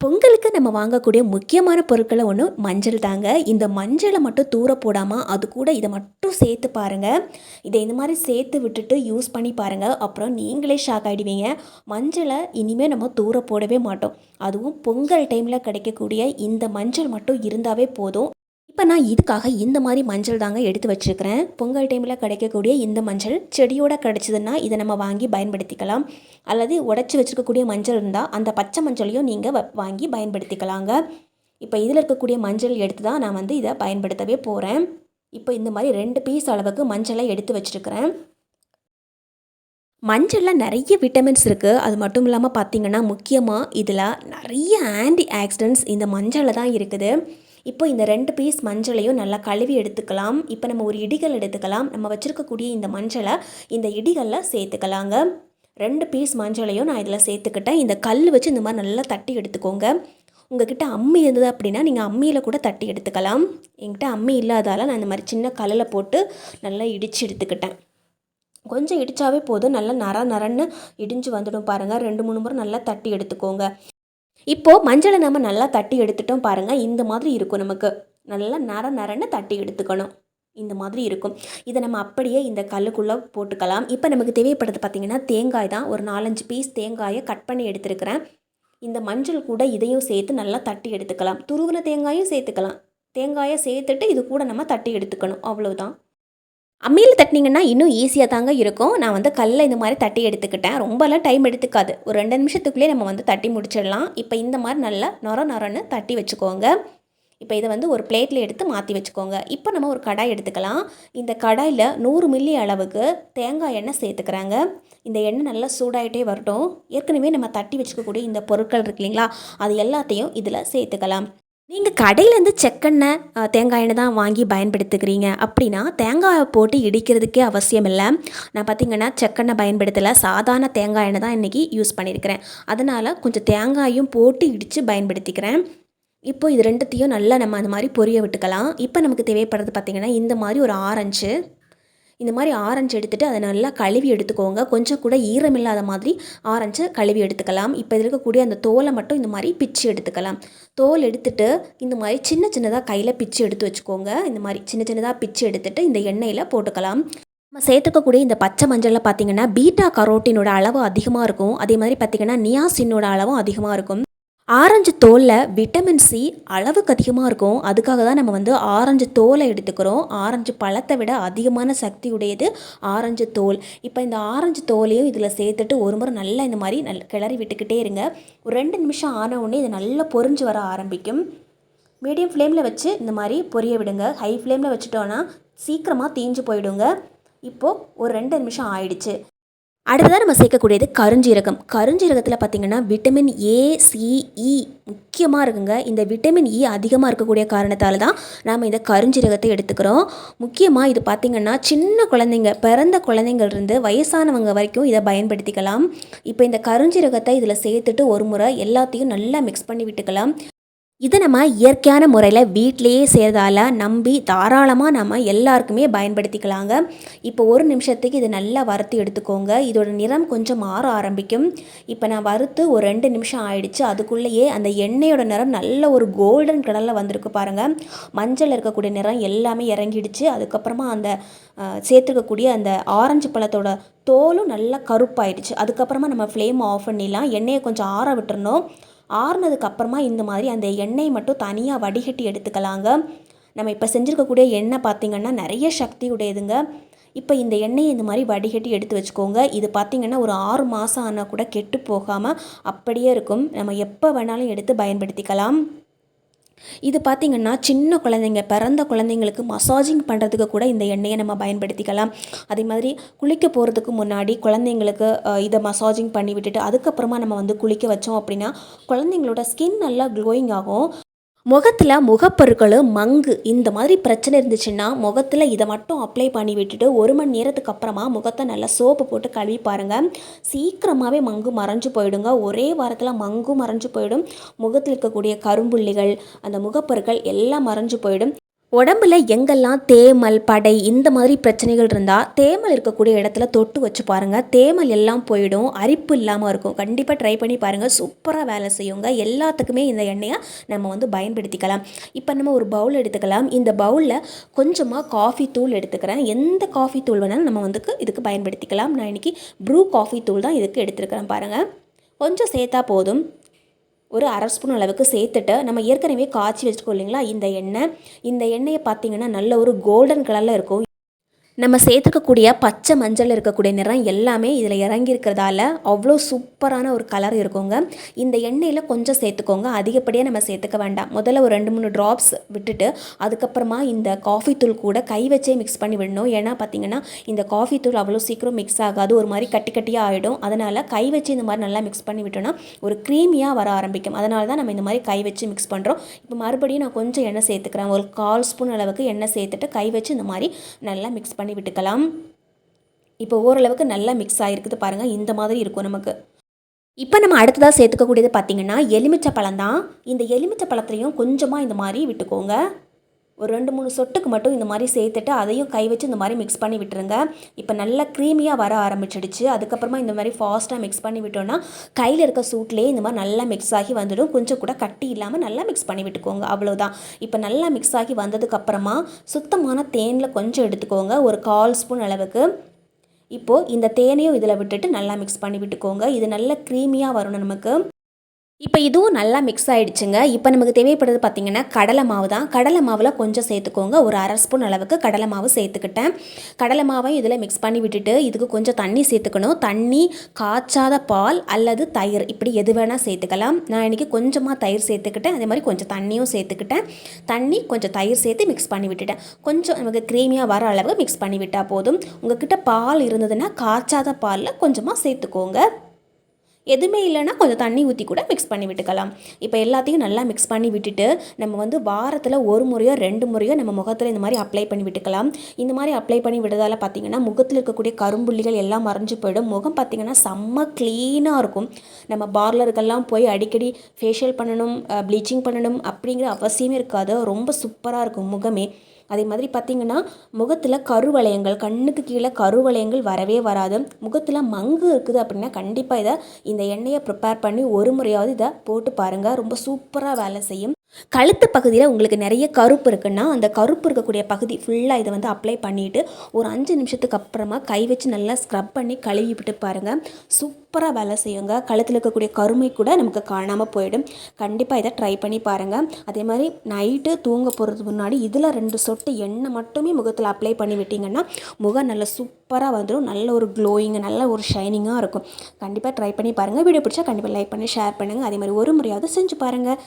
பொங்கலுக்கு நம்ம வாங்கக்கூடிய முக்கியமான பொருட்களை ஒன்று மஞ்சள் தாங்க. இந்த மஞ்சளை மட்டும் தூர போடாமல் அது கூட இதை மட்டும் சேர்த்து பாருங்கள் இதை இந்த மாதிரி சேர்த்து விட்டுட்டு யூஸ் பண்ணி பாருங்கள் அப்புறம் நீங்களே ஷாக் ஆகிடுவீங்க மஞ்சளை இனிமேல் நம்ம தூர போடவே மாட்டோம். அதுவும் பொங்கல் டைமில் கிடைக்கக்கூடிய இந்த மஞ்சள் மட்டும் இருந்தாவே போதும். இப்போ நான் இதுக்காக இந்த மாதிரி மஞ்சள் தாங்க எடுத்து வச்சுருக்கிறேன் பொங்கல் டைமில் கிடைக்கக்கூடிய இந்த மஞ்சள் செடியோட கிடச்சிதுன்னா இதை நம்ம வாங்கி பயன்படுத்திக்கலாம். அல்லது உடச்சி வச்சிருக்கக்கூடிய மஞ்சள் இருந்தால் அந்த பச்சை மஞ்சளையும் நீங்கள் வ வாங்கி பயன்படுத்திக்கலாங்க. இப்போ இதில் இருக்கக்கூடிய மஞ்சள் எடுத்து தான் நான் வந்து இதை பயன்படுத்தவே போகிறேன் இப்போ இந்த மாதிரி ரெண்டு பீஸ் அளவுக்கு மஞ்சளை எடுத்து வச்சிருக்கிறேன். மஞ்சளில் நிறைய விட்டமின்ஸ் இருக்குது அது மட்டும் இல்லாமல் பார்த்தீங்கன்னா, முக்கியமாக இதில் நிறைய ஆன்டி ஆக்சிடென்ட்ஸ் இந்த மஞ்சளில் தான் இருக்குது. இப்போ இந்த ரெண்டு பீஸ் மஞ்சளையும் நல்லா கழுவி எடுத்துக்கலாம். இப்போ நம்ம ஒரு இடிகள் எடுத்துக்கலாம். நம்ம வச்சுருக்கக்கூடிய இந்த மஞ்சளை இந்த இடிகளில் சேர்த்துக்கலாங்க. ரெண்டு பீஸ் மஞ்சளையும் நான் இதில் சேர்த்துக்கிட்டேன். இந்த கல் வச்சு இந்த மாதிரி நல்லா தட்டி எடுத்துக்கோங்க. உங்ககிட்ட அம்மி இருந்தது அப்படின்னா, நீங்கள் அம்மியில் கூட தட்டி எடுத்துக்கலாம். என்கிட்ட அம்மி இல்லாதால நான் இந்த மாதிரி சின்ன கல்லில் போட்டு நல்லா இடித்து எடுத்துக்கிட்டேன். கொஞ்சம் இடித்தாவே போதும். நல்லா நர நரன்னு இடிஞ்சு வந்துடும் பாருங்கள் ரெண்டு மூணு முறை நல்லா தட்டி எடுத்துக்கோங்க. இப்போது மஞ்சளை நம்ம நல்லா தட்டி எடுத்துட்டோம் பாருங்கள் இந்த மாதிரி இருக்கும் நமக்கு. நல்லா நர நரன்னு தட்டி எடுத்துக்கணும். இந்த மாதிரி இருக்கும். இதை நம்ம அப்படியே இந்த கல்லுக்குள்ளே போட்டுக்கலாம். இப்போ நமக்கு தேவைப்படுறது பார்த்தீங்கன்னா, தேங்காய் தான். ஒரு 4, 5 பீஸ் தேங்காயை கட் பண்ணி எடுத்துருக்கிறேன் இந்த மஞ்சள் கூட இதையும் சேர்த்து நல்லா தட்டி எடுத்துக்கலாம். துருவின தேங்காயும் சேர்த்துக்கலாம். தேங்காயை சேர்த்துட்டு இது கூட நம்ம தட்டி எடுத்துக்கணும். அவ்வளோதான் அம்மியில் தட்டினீங்கன்னா இன்னும் ஈஸியாக தாங்க இருக்கும். நான் வந்து கல்லில் இந்த மாதிரி தட்டி எடுத்துக்கிட்டேன். ரொம்பலாம் டைம் எடுத்துக்காது. ஒரு ரெண்டு நிமிஷத்துக்குள்ளேயே நம்ம வந்து தட்டி முடிச்சிடலாம். இப்போ இந்த மாதிரி நல்லா நொர நொரன்னு தட்டி வச்சுக்கோங்க. இப்போ இதை வந்து ஒரு பிளேட்டில் எடுத்து மாற்றி வச்சுக்கோங்க. இப்போ நம்ம ஒரு கடாய் எடுத்துக்கலாம். இந்த கடாயில் நூறு மில்லி அளவுக்கு தேங்காய் எண்ணெய் சேர்த்துக்கிறாங்க இந்த எண்ணெய் நல்லா சூடாயிட்டே வரட்டும். ஏற்கனவே நம்ம தட்டி வச்சுக்கக்கூடிய இந்த பொருட்கள் இருக்கு இல்லைங்களா, அது எல்லாத்தையும் இதில் சேர்த்துக்கலாம். நீங்கள் கடையிலேருந்து செக்கெண்ணெய், தேங்காய் எண்ணெய் தான் வாங்கி பயன்படுத்துக்கிறீங்க அப்படின்னா, தேங்காயை போட்டு இடிக்கிறதுக்கே அவசியம் இல்லை நான் பார்த்திங்கன்னா செக்கெண்ணெய் பயன்படுத்தலை சாதாரண தேங்காய் எண்ணெய் தான் இன்னைக்கு யூஸ் பண்ணியிருக்கிறேன். அதனால் கொஞ்சம் தேங்காயும் போட்டு இடித்து பயன்படுத்திக்கிறேன். இப்போ இது ரெண்டுத்தையும் நல்லா நம்ம அந்த மாதிரி பொரிய விட்டுக்கலாம். இப்போ நமக்கு தேவைப்படுறது பார்த்தீங்கன்னா, இந்த மாதிரி ஒரு ஆரஞ்சு. இந்த மாதிரி ஆரஞ்சு எடுத்துகிட்டு அதை நல்லா கழுவி எடுத்துக்கோங்க. கொஞ்சம் கூட ஈரம் இல்லாத மாதிரி ஆரஞ்சை கழுவி எடுத்துக்கலாம். இப்போ இதில் இருக்கக்கூடிய அந்த தோலை மட்டும் இந்த மாதிரி பிச்சு எடுத்துக்கலாம். தோல் எடுத்துட்டு இந்த மாதிரி சின்ன சின்னதாக கையில் பிச்சு எடுத்து வச்சுக்கோங்க. இந்த மாதிரி சின்ன சின்னதாக பிச்சு எடுத்துகிட்டு இந்த எண்ணெயில் போட்டுக்கலாம். நம்ம சேர்த்துக்கக்கூடிய இந்த பச்சை மஞ்சளில் பார்த்தீங்கன்னா, பீட்டா கரோட்டினோட அளவு அதிகமாக இருக்கும். அதே மாதிரி பார்த்தீங்கன்னா, நியாசினோட அளவும் அதிகமாக இருக்கும். ஆரஞ்சு தோலில் விட்டமின் சி அளவுக்கு அதிகமாக இருக்கும். அதுக்காக தான் நம்ம வந்து ஆரஞ்சு தோலை எடுத்துக்கிறோம். ஆரஞ்சு பழத்தை விட அதிகமான சக்தி உடையது ஆரஞ்சு தோல். இப்போ இந்த ஆரஞ்சு தோலையும் இதில் சேர்த்துட்டு ஒரு முறை நல்லா இந்த மாதிரி நல் கிளறி விட்டுக்கிட்டே இருங்க. ஒரு ரெண்டு நிமிஷம் ஆன உடனே இது நல்லா பொரிஞ்சு வர ஆரம்பிக்கும். மீடியம் ஃப்ளேமில் வச்சு இந்த மாதிரி பொரிய விடுங்க. ஹை ஃப்ளேமில் வச்சுட்டோன்னா சீக்கிரமாக தீஞ்சு போயிடுங்க. இப்போது ஒரு ரெண்டு நிமிஷம் ஆயிடுச்சு. அடுத்ததாக நம்ம சேர்க்கக்கூடியது கருஞ்சீரகம். கருஞ்சீரகத்தில் பார்த்திங்கன்னா vitamin e A, C, E இருக்குங்க. இந்த விட்டமின் இ e அதிகமாக இருக்கக்கூடிய காரணத்தால் தான் நாம் இந்த கருஞ்சீரகத்தை எடுத்துக்கிறோம். முக்கியமாக இது பார்த்திங்கன்னா சின்ன குழந்தைங்க பிறந்த குழந்தைங்கள்ருந்து வயசானவங்க வரைக்கும் இதை பயன்படுத்திக்கலாம். இப்போ இந்த கருஞ்சீரகத்தை இதில் சேர்த்துட்டு ஒரு முறை எல்லாத்தையும் நல்லா மிக்ஸ் பண்ணி விட்டுக்கலாம். இதை நம்ம இயற்கையான முறையில் வீட்டிலையே செய்கிறதால நம்பி தாராளமாக நம்ம எல்லாருக்குமே பயன்படுத்திக்கலாங்க. இப்போ ஒரு நிமிஷத்துக்கு இது நல்லா வறுத்து எடுத்துக்கோங்க. இதோட நிறம் கொஞ்சம் மாற ஆரம்பிக்கும். இப்போ நான் வறுத்து ஒரு ரெண்டு நிமிஷம் ஆயிடுச்சு. அதுக்குள்ளேயே அந்த எண்ணெயோட நிறம் நல்ல ஒரு கோல்டன் கலரில் வந்திருக்கு பாருங்கள் மஞ்சள் இருக்கக்கூடிய நிறம் எல்லாமே இறங்கிடுச்சு. அதுக்கப்புறமா அந்த சேர்த்துக்கக்கூடிய சேர்த்துருக்கக்கூடிய அந்த ஆரஞ்சு பழத்தோட தோலும் நல்லா கருப்பாயிடுச்சு. அதுக்கப்புறமா நம்ம ஃப்ளேம் ஆஃப் பண்ணிடலாம். எண்ணெயை கொஞ்சம் ஆற விட்டுறணும். ஆறுனதுக்கப்புறமா இந்த மாதிரி அந்த எண்ணெய் மட்டும் தனியாக வடிகட்டி எடுத்துக்கலாங்க. நம்ம இப்போ செஞ்சுருக்கக்கூடிய எண்ணெய் பார்த்திங்கன்னா நிறைய சக்தி உடையதுங்க. இப்போ இந்த எண்ணெயை இந்த மாதிரி வடிகட்டி எடுத்து வச்சுக்கோங்க. இது பார்த்திங்கன்னா ஒரு ஆறு மாதம் ஆனால் கூட கெட்டு போகாமல் அப்படியே இருக்கும். நம்ம எப்போ வேணாலும் எடுத்து பயன்படுத்திக்கலாம். இது பார்த்திங்கன்னா சின்ன குழந்தைங்க பிறந்த குழந்தைங்களுக்கு மசாஜிங் பண்ணுறதுக்கு கூட இந்த எண்ணெயை நம்ம பயன்படுத்திக்கலாம். அதே மாதிரி குளிக்க போகிறதுக்கு முன்னாடி குழந்தைங்களுக்கு இதை மசாஜிங் பண்ணி விட்டுட்டு, அதுக்கப்புறமா நம்ம வந்து குளிக்க வச்சோம் அப்படின்னா, குழந்தைங்களோட ஸ்கின் நல்லா க்ளோயிங் ஆகும். முகத்தில் முகப்பொருட்கள் மங்கு இந்த மாதிரி பிரச்சனை இருந்துச்சுன்னா, முகத்தில் இதை மட்டும் அப்ளை பண்ணி விட்டுட்டு ஒரு மணி நேரத்துக்கு அப்புறமா முகத்தை நல்லா சோப்பு போட்டு கழுவி பாருங்கள் சீக்கிரமாகவே மங்கு மறைஞ்சு போயிடுங்க. ஒரே வாரத்தில் மங்கும் மறைஞ்சு போயிடும். முகத்தில் இருக்கக்கூடிய கரும்புள்ளிகள், அந்த முகப்பருக்கள் எல்லாம் மறைஞ்சு போயிடும். உடம்புல எங்கெல்லாம் தேமல் படை இந்த மாதிரி பிரச்சனைகள் இருந்தால் தேமல் இருக்கக்கூடிய இடத்துல தொட்டு வச்சு பாருங்கள் தேமல் எல்லாம் போயிடும். அரிப்பு இல்லாமல் இருக்கும். கண்டிப்பாக ட்ரை பண்ணி பாருங்கள் சூப்பராக வேலை செய்யுங்க. எல்லாத்துக்குமே இந்த எண்ணெயை நம்ம வந்து பயன்படுத்திக்கலாம். இப்போ நம்ம ஒரு பவுல் எடுத்துக்கலாம். இந்த பவுலில் கொஞ்சமாக காஃபி தூள் எடுத்துக்கிறேன். எந்த காஃபி தூள் வேணாலும் நம்ம வந்து இதுக்கு பயன்படுத்திக்கலாம். நான் இன்றைக்கி ப்ரூ காஃபி தூள் தான் இதுக்கு எடுத்துருக்கிறேன் பாருங்கள் கொஞ்சம் சேர்த்தா போதும். ஒரு அரை ஸ்பூன் அளவுக்கு சேர்த்துட்டு நம்ம ஏற்கனவே காய்ச்சி வச்சுக்கோ இல்லைங்களா? இந்த எண்ணெய். இந்த எண்ணெயை பார்த்தீங்கன்னா நல்ல ஒரு கோல்டன் கலரில் இருக்கும். நம்ம சேர்த்துக்கக்கூடிய பச்சை மஞ்சள் இருக்கக்கூடிய நிறம் எல்லாமே இதில் இறங்கியிருக்கிறதால அவ்வளோ சூப்பரான ஒரு கலர் இருக்குங்க. இந்த எண்ணெயில் கொஞ்சம் சேர்த்துக்கோங்க. அதிகப்படியாக நம்ம சேர்த்துக்க வேண்டாம். முதல்ல ஒரு ரெண்டு மூணு ட்ராப்ஸ் விட்டுட்டு அதுக்கப்புறமா இந்த காஃபி தூள் கூட கை வச்சே மிக்ஸ் பண்ணி விடணும். ஏன்னா பார்த்தீங்கன்னா இந்த காஃபி தூள் அவ்வளோ சீக்கிரம் மிக்ஸ் ஆகாது. ஒரு மாதிரி கட்டி கட்டியாக ஆகிடும் அதனால் கை வச்சு இந்த மாதிரி நல்லா மிக்ஸ் பண்ணி விட்டோன்னா ஒரு க்ரீமியாக வர ஆரம்பிக்கும். அதனால தான் நம்ம இந்த மாதிரி கை வச்சு மிக்ஸ் பண்ணுறோம் இப்போ மறுபடியும் நான் கொஞ்சம் எண்ணெய் சேர்த்துக்கிறேன். ஒரு கால் ஸ்பூன் அளவுக்கு எண்ணெய் சேர்த்துட்டு கை வச்சு இந்த மாதிரி நல்லா மிக்ஸ் பண்ணி பண்ணி விட்டுக்கலாம். இப்போ ஓரளவுக்கு நல்லா மிக்ஸ் ஆகிருக்குது பாருங்கள் இந்த மாதிரி இருக்கும் நமக்கு. இப்போ நம்ம அடுத்ததாக சேர்த்துக்கக்கூடியது பார்த்திங்கன்னா எலுமிச்சை பழம் தான். இந்த எலுமிச்சை பழத்துலையும் கொஞ்சமாக இந்த மாதிரி விட்டுக்கோங்க. ஒரு ரெண்டு மூணு சொட்டுக்கு மட்டும் இந்த மாதிரி சேர்த்துட்டு அதையும் கை வச்சு இந்த மாதிரி மிக்ஸ் பண்ணி விட்டுருங்க. இப்போ நல்லா க்ரீமியாக வர ஆரம்பிச்சிடுச்சு. அதுக்கப்புறமா இந்த மாதிரி ஃபாஸ்ட்டாக மிக்ஸ் பண்ணி விட்டோன்னா கையில் இருக்க சூட்லேயே இந்த மாதிரி நல்லா மிக்ஸ் ஆகி வந்துடும். கொஞ்சம் கூட கட்டி இல்லாமல் நல்லா மிக்ஸ் பண்ணி விட்டுக்கோங்க. அவ்வளோதான் இப்போ நல்லா மிக்ஸ் ஆகி வந்ததுக்கப்புறமா சுத்தமான தேனில் கொஞ்சம் எடுத்துக்கோங்க. ஒரு கால் ஸ்பூன் அளவுக்கு. இப்போது இந்த தேனையும் இதில் விட்டுட்டு நல்லா மிக்ஸ் பண்ணி விட்டுக்கோங்க. இது நல்லா க்ரீமியாக வரணும் நமக்கு. இப்போ இதுவும் நல்லா மிக்ஸ் ஆகிடுச்சுங்க இப்போ நமக்கு தேவைப்படுறது பார்த்திங்கன்னா கடலை மாவு தான். கடலை மாவில் கொஞ்சம் சேர்த்துக்கோங்க. ஒரு அரை ஸ்பூன் அளவுக்கு கடலை மாவு சேர்த்துக்கிட்டேன். கடலை மாவையும் இதில் மிக்ஸ் பண்ணி விட்டுட்டு இதுக்கு கொஞ்சம் தண்ணி சேர்த்துக்கணும். தண்ணி காய்ச்சாத பால் அல்லது தயிர். இப்படி எது வேணால் சேர்த்துக்கலாம். நான் இன்றைக்கி கொஞ்சமாக தயிர் சேர்த்துக்கிட்டேன். அதே மாதிரி கொஞ்சம் தண்ணியும் சேர்த்துக்கிட்டேன். தண்ணி கொஞ்சம் தயிர் சேர்த்து மிக்ஸ் பண்ணி விட்டுட்டேன். கொஞ்சம் நமக்கு க்ரீமியாக வர அளவுக்கு மிக்ஸ் பண்ணி விட்டால் போதும். உங்ககிட்ட பால் இருந்ததுன்னா காய்ச்சாத பாலில் கொஞ்சமாக சேர்த்துக்கோங்க. எதுவுமே இல்லைன்னா கொஞ்சம் தண்ணி ஊற்றி கூட மிக்ஸ் பண்ணி விட்டுக்கலாம். இப்போ எல்லாத்தையும் நல்லா மிக்ஸ் பண்ணி விட்டுட்டு நம்ம வந்து வாரத்தில் ஒரு முறையோ ரெண்டு முறையோ நம்ம முகத்தில் இந்த மாதிரி அப்ளை பண்ணி விட்டுக்கலாம். இந்த மாதிரி அப்ளை பண்ணி விடுறதால பார்த்திங்கன்னா முகத்தில் இருக்கக்கூடிய கரும்புள்ளிகள் எல்லாம் மறைஞ்சு போயிடும். முகம் பார்த்திங்கன்னா செம்ம க்ளீனாக இருக்கும். நம்ம பார்லருக்கெல்லாம் போய் அடிக்கடி ஃபேஷியல் பண்ணணும் ப்ளீச்சிங் பண்ணணும் அப்படிங்கிற அவசியமே இருக்காது. ரொம்ப சூப்பராக இருக்கும் முகமே. அதே மாதிரி பார்த்திங்கன்னா முகத்தில் கருவளையங்கள் கண்ணுக்கு கீழே கருவளையங்கள் வரவே வராது. முகத்தில் மங்கு இருக்குது அப்படின்னா கண்டிப்பாக இதை இந்த எண்ணெயை ப்ரிப்பேர் பண்ணி ஒரு முறையாவது இதை போட்டு பாருங்கள் ரொம்ப சூப்பராக வேலை செய்யும். கழுத்து பகுதியில் உங்களுக்கு நிறைய கருப்பு இருக்குன்னா அந்த கருப்பு இருக்கக்கூடிய பகுதி ஃபுல்லாக இதை வந்து அப்ளை பண்ணிவிட்டு ஒரு அஞ்சு நிமிஷத்துக்கு அப்புறமா கை வச்சு நல்லா ஸ்க்ரப் பண்ணி கழுவி விட்டு பாருங்கள் சூப்பராக வேலை செய்யுங்க. கழுத்தில் இருக்கக்கூடிய கருமை கூட நமக்கு காணாமல் போயிடும். கண்டிப்பாக இதை ட்ரை பண்ணி பாருங்கள் அதே மாதிரி நைட்டு தூங்க போகிறதுக்கு முன்னாடி இதில் ரெண்டு சொட்டு எண்ணெய் மட்டுமே முகத்தில் அப்ளை பண்ணி விட்டிங்கன்னா முகம் நல்லா சூப்பராக வந்துடும் நல்ல ஒரு க்ளோயிங் நல்ல ஒரு ஷைனிங்காக இருக்கும். கண்டிப்பாக ட்ரை பண்ணி பாருங்கள் வீடியோ பிடிச்சா கண்டிப்பாக லைக் பண்ணி ஷேர் பண்ணுங்கள் அதே மாதிரி ஒரு முறையாவது செஞ்சு பாருங்கள்